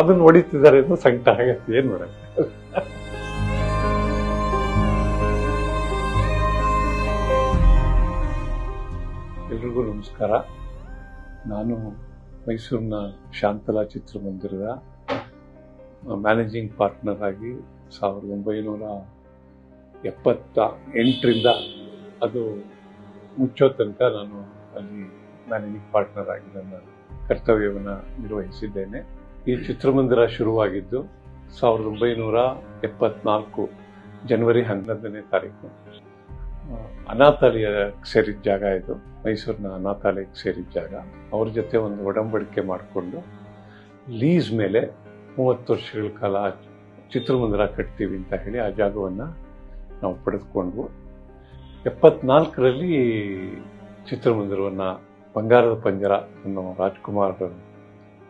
ಅದನ್ನ ಹೊಡಿತಿದ್ದಾರೆ ಅಂತ ಸಂಕಟ ಆಗತ್ತೆ. ಏನ್ ಮಾಡಕ್ಕೆ ಎಲ್ರಿಗೂ ನಮಸ್ಕಾರ. ನಾನು ಮೈಸೂರಿನ ಶಾಂತಲಾ ಚಿತ್ರಮಂದಿರದ ಮ್ಯಾನೇಜಿಂಗ್ ಪಾರ್ಟ್ನರ್ ಆಗಿ ಸಾವಿರದ ಒಂಬೈನೂರ ಎಪ್ಪತ್ತ ಎಂಟರಿಂದ ಅದು ಮುಚ್ಚೋ ತನಕ ನಾನು ಅಲ್ಲಿ ಮ್ಯಾನೇಜಿಂಗ್ ಪಾರ್ಟ್ನರ್ ಆಗಿ ನನ್ನ ಕರ್ತವ್ಯವನ್ನು ನಿರ್ವಹಿಸಿದ್ದೇನೆ. ಈ ಚಿತ್ರಮಂದಿರ ಶುರುವಾಗಿದ್ದು ಸಾವಿರದ ಒಂಬೈನೂರ ಎಪ್ಪತ್ನಾಲ್ಕು ಜನವರಿ ಹನ್ನೊಂದನೇ ತಾರೀಕು. ಅನಾಥಾಲಯ ಸೇರಿದ ಜಾಗ ಇದು. ಮೈಸೂರಿನ ಅನಾಥಾಲಯಕ್ಕೆ ಸೇರಿದ ಜಾಗ. ಅವ್ರ ಜೊತೆ ಒಂದು ಒಡಂಬಡಿಕೆ ಮಾಡಿಕೊಂಡು ಲೀಸ್ ಮೇಲೆ ಮೂವತ್ತು ವರ್ಷಗಳ ಕಾಲ ಚಿತ್ರಮಂದಿರ ಕಟ್ತೀವಿ ಅಂತ ಹೇಳಿ ಆ ಜಾಗವನ್ನು ನಾವು ಪಡೆದುಕೊಂಡ್ವು. ಎಪ್ಪತ್ನಾಲ್ಕರಲ್ಲಿ ಚಿತ್ರಮಂದಿರವನ್ನು ಬಂಗಾರದ ಪಂಜರ ಅನ್ನೋ ರಾಜ್ಕುಮಾರ್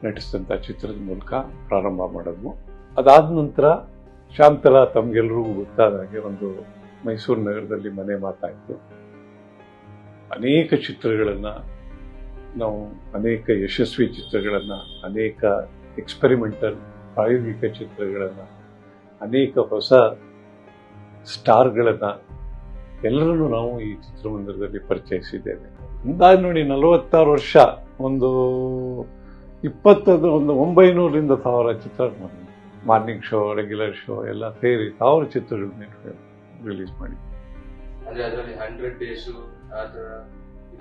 ನಟಿಸಿದಂಥ ಚಿತ್ರದ ಮೂಲಕ ಪ್ರಾರಂಭ ಮಾಡಿದ್ವು. ಅದಾದ ನಂತರ ಶಾಂತಲಾ ತಮಗೆಲ್ಲರಿಗೂ ಗೊತ್ತಾದ ಹಾಗೆ ಒಂದು ಮೈಸೂರು ನಗರದಲ್ಲಿ ಮನೆ ಮಾತಾಯಿತು. ಅನೇಕ ಚಿತ್ರಗಳನ್ನು ನಾವು, ಅನೇಕ ಯಶಸ್ವಿ ಚಿತ್ರಗಳನ್ನು, ಅನೇಕ ಎಕ್ಸ್ಪೆರಿಮೆಂಟಲ್ ಪ್ರಾಯೋಗಿಕ ಚಿತ್ರಗಳನ್ನು, ಅನೇಕ ಹೊಸ ಸ್ಟಾರ್ಗಳನ್ನು ಎಲ್ಲರನ್ನೂ ನಾವು ಈ ಚಿತ್ರಮಂದಿರದಲ್ಲಿ ಪರಿಚಯಿಸಿದ್ದೇವೆ. ಅಂದಾಜು ನೋಡಿ ನಲವತ್ತಾರು ವರ್ಷ, ಒಂದು ಇಪ್ಪತ್ತದು ಒಂದು ಒಂಬೈನೂರರಿಂದ ಸಾವಿರ ಚಿತ್ರಗಳು. ಮಾರ್ನಿಂಗ್ ಶೋ ರೆಗ್ಯುಲರ್ ಶೋ ಎಲ್ಲ ಸೇರಿ ಸಾವಿರ ಚಿತ್ರಗಳನ್ನ ರಿಲೀಸ್ ಮಾಡಿ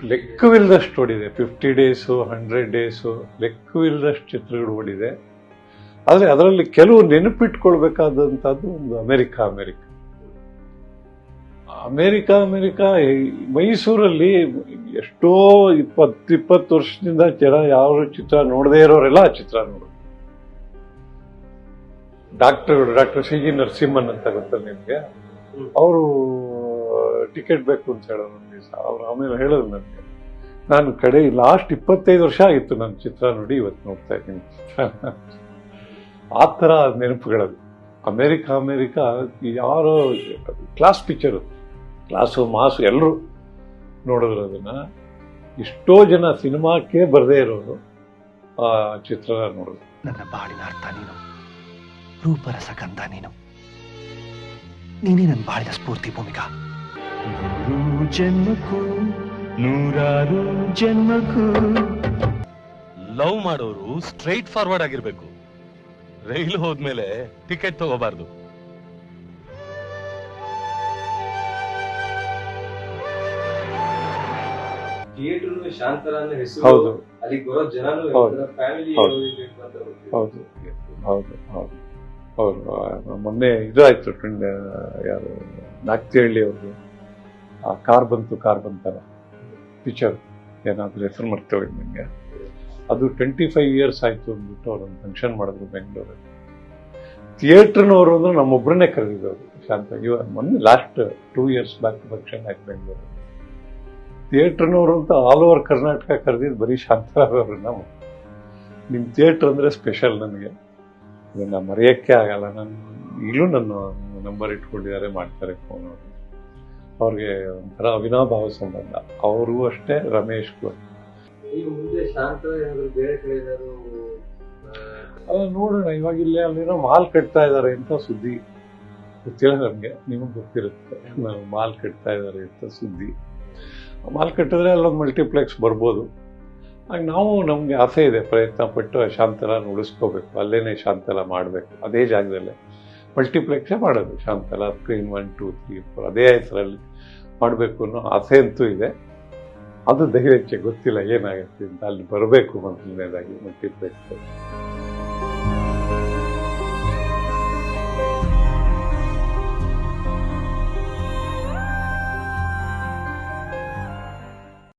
ಲೆಕ್ಕವಿಲ್ಲದಷ್ಟು ಓಡಿದೆ. ಫಿಫ್ಟಿ ಡೇಸು ಹಂಡ್ರೆಡ್ ಡೇಸು ಲೆಕ್ಕವಿಲ್ಲದಷ್ಟು ಚಿತ್ರಗಳು ಓಡಿದೆ. ಆದರೆ ಅದರಲ್ಲಿ ಕೆಲವು ನೆನಪಿಟ್ಕೊಳ್ಬೇಕಾದಂಥದ್ದು ಒಂದು ಅಮೆರಿಕ ಅಮೆರಿಕ. ಅಮೆರಿಕ ಅಮೆರಿಕ ಮೈಸೂರಲ್ಲಿ ಎಷ್ಟೋ ಇಪ್ಪತ್ತು ಇಪ್ಪತ್ತು ವರ್ಷದಿಂದ ಜನ ಯಾವ ಚಿತ್ರ ನೋಡದೇ ಇರೋರೆಲ್ಲ ಆ ಚಿತ್ರ ನೋಡೋದು ಡಾಕ್ಟರ್ಗಳು ಡಾಕ್ಟರ್ ಸಿ ಜಿ ನರಸಿಂಹನ್ ಅಂತ ಗೊತ್ತಲ್ಲ ನಿಮಗೆ? ಅವರು ಟಿಕೆಟ್ ಬೇಕು ಅಂತ ಹೇಳೋರು ಒಂದು ದಿವಸ ಅವ್ರು ಆಮೇಲೆ ಹೇಳೋದು ನನಗೆ. ನಾನು ಕಡೆ ಲಾಸ್ಟ್ ಇಪ್ಪತ್ತೈದು ವರ್ಷ ಆಗಿತ್ತು ನನ್ನ ಚಿತ್ರ ನೋಡಿ ಇವತ್ತು ನೋಡ್ತಾ ಇದ್ದೀನಿ. ಆ ಥರ ನೆನಪುಗಳದು ಅಮೇರಿಕಾ ಅಮೇರಿಕಾ ಯಾರೋ ಕ್ಲಾಸ್ ಪಿಕ್ಚರು ಕ್ಲಾಸು ಮಾಸು ಎಲ್ಲರೂ ನೋಡಿದ್ರು ಅದನ್ನ ಎಷ್ಟೋ ಜನ ಸಿನಿಮಾಕ್ಕೆ ಬರದೇ ಇರೋರು ಆ ಚಿತ್ರ ನೋಡಿದ್ರು. ನನ್ನ ಬಾಳಿನ ಅರ್ಥ ನೀನು ರೂಪರಸ ಗಂಧ ನೀನು. ನೀನೇ ನನ್ನ ಬಾಳಿನ ಸ್ಫೂರ್ತಿ ಭೂಮಿಕಾ. ನೂರು ಜನ್ಮಕ್ಕೂ ನೂರಾರು ಜನ್ಮಕ್ಕೂ. ಲವ್ ಮಾಡೋರು ಸ್ಟ್ರೈಟ್ ಫಾರ್ವರ್ಡ್ ಆಗಿರ್ಬೇಕು. ರೈಲು ಹೋದ್ಮೇಲೆ ಟಿಕೆಟ್ ತಗೋಬಾರ್ದು. ಶಾಂತರ ಅನ್ನೋ ಹೆಸರು ಹೌದು. ಅಲ್ಲಿಗೆ ಬರೋ ಜನನು ಹೌದು. ಫ್ಯಾಮಿಲಿ ಹೌದು. ಹೌದು. ಹೌದು. ಹೌದು. ಮೊನ್ನೆ ಇದಾಯ್ತು ಟ್ರೆಂಡ್ ಯಾರು ನಾಗ್ತಿಹಳ್ಳಿ ಅವ್ರದ್ದು ಆ ಕಾರ್ ಬಂತು ಕಾರ್ ಬಂತಲ್ಲ. ಪಿಕ್ಚರ್ ಏನಾದ್ರೂ ಹೆಸರು ಮರ್ತೇವೆ ನನಗೆ ಅದು ಟ್ವೆಂಟಿ ಫೈವ್ ಇಯರ್ಸ್ ಆಯ್ತು ಅಂದ್ಬಿಟ್ಟು ಅವ್ರೊಂದು ಫಂಕ್ಷನ್ ಮಾಡಿದ್ರು ಬೆಂಗಳೂರಲ್ಲಿ. ಥಿಯೇಟ್ರ್ನವರು ಅಂದ್ರೆ ನಮ್ಮೊಬ್ಬರನ್ನೇ ಕರೆದಿದ್ದವರು. ಶಾಂತ ಇವ ಮೊನ್ನೆ last two years back function ಆಯ್ತು ಬೆಂಗಳೂರಲ್ಲಿ. ಥಿಯೇಟ್ರ್ನವರು ಅಂತ ಆಲ್ ಓವರ್ ಕರ್ನಾಟಕ ಕರೆದಿದ್ದು ಬರೀ ಶಾಂತರಾದವರು ನಾವು. ನಿಮ್ಮ ಥಿಯೇಟ್ರ್ ಅಂದರೆ ಸ್ಪೆಷಲ್ ನನಗೆ ಇದನ್ನು ಮರೆಯೋಕ್ಕೆ ಆಗಲ್ಲ. ನಾನು ಈಗಲೂ ನನ್ನ ನಂಬರ್ ಇಟ್ಕೊಂಡಿದ್ದಾರೆ ಮಾಡ್ತಾರೆ ಫೋನ್ ಅವರು. ಅವ್ರಿಗೆ ಒಂಥರ ಅವಿನಾಭಾವ ಸಂಬಂಧ. ಅವರು ಅಷ್ಟೇ ರಮೇಶ್ ಅಷ್ಟೇ. ಈಗ ಮುಂದೆ ಶಾಂತರ ಬೇರೆ ಕಡೆ ಅಲ್ಲ ನೋಡೋಣ. ಇವಾಗ ಇಲ್ಲೇ ಅಲ್ಲಿರೋ ಮಾಲ್ ಕಟ್ತಾ ಇದ್ದಾರೆ ಅಂತ ಸುದ್ದಿ ಗೊತ್ತಿಲ್ಲ ನನಗೆ ನಿಮಗೆ ಗೊತ್ತಿರುತ್ತೆ. ಮಾಲ್ ಕಟ್ತಾ ಇದ್ದಾರೆ ಅಂತ ಸುದ್ದಿ. ಮಾಲ್ ಕಟ್ಟಿದ್ರೆ ಅಲ್ಲೊಂದು ಮಲ್ಟಿಪ್ಲೆಕ್ಸ್ ಬರ್ಬೋದು. ಆಗ ನಾವು ನಮಗೆ ಆಸೆ ಇದೆ ಪ್ರಯತ್ನ ಪಟ್ಟು ಶಾಂತಲ ಉಳಿಸ್ಕೋಬೇಕು ಅಲ್ಲೇ ಶಾಂತಲ ಮಾಡಬೇಕು. ಅದೇ ಜಾಗದಲ್ಲೇ ಮಲ್ಟಿಪ್ಲೆಕ್ಸೇ ಮಾಡೋದು. Shantala screen one two three four ಅದೇ ಹೆಸರಲ್ಲಿ ಮಾಡಬೇಕು ಅನ್ನೋ ಆಸೆ ಅಂತೂ ಇದೆ. ಅದು ದೈವಕ್ಕೆ ಗೊತ್ತಿಲ್ಲ ಏನಾಗುತ್ತೆ ಅಂತ ಅಲ್ಲಿ ಬರಬೇಕು ಮೊದಲನೇದಾಗಿ ಮಲ್ಟಿಪ್ಲೆಕ್ಸ್